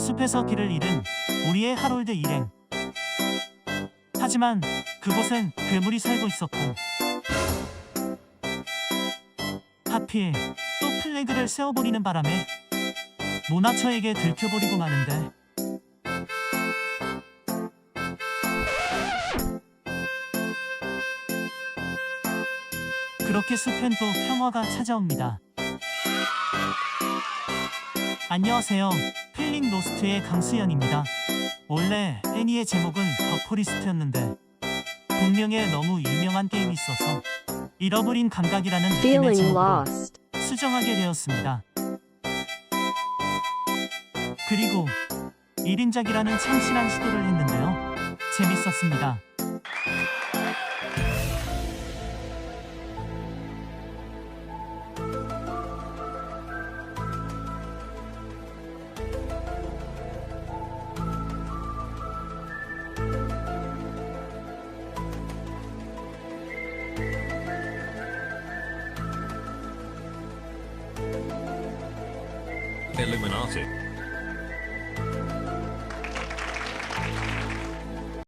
숲에서 길을 잃은 우리의 하롤드 일행. 하지만 그곳엔 괴물이 살고 있었고 하필 또 플래그를 세워버리는 바람에 모나처에게 들켜버리고 마는데 그렇게 숲엔 또 평화가 찾아옵니다. 안녕하세요. 필링 노스트의 강수연입니다. 원래 애니의 제목은 더 포리스트였는데 동명에 너무 유명한 게임이 있어서 잃어버린 감각이라는 Feeling 제목으로 lost. 수정하게 되었습니다. 그리고 1인작이라는 참신한 시도를 했는데요. 재밌었습니다. Illuminati.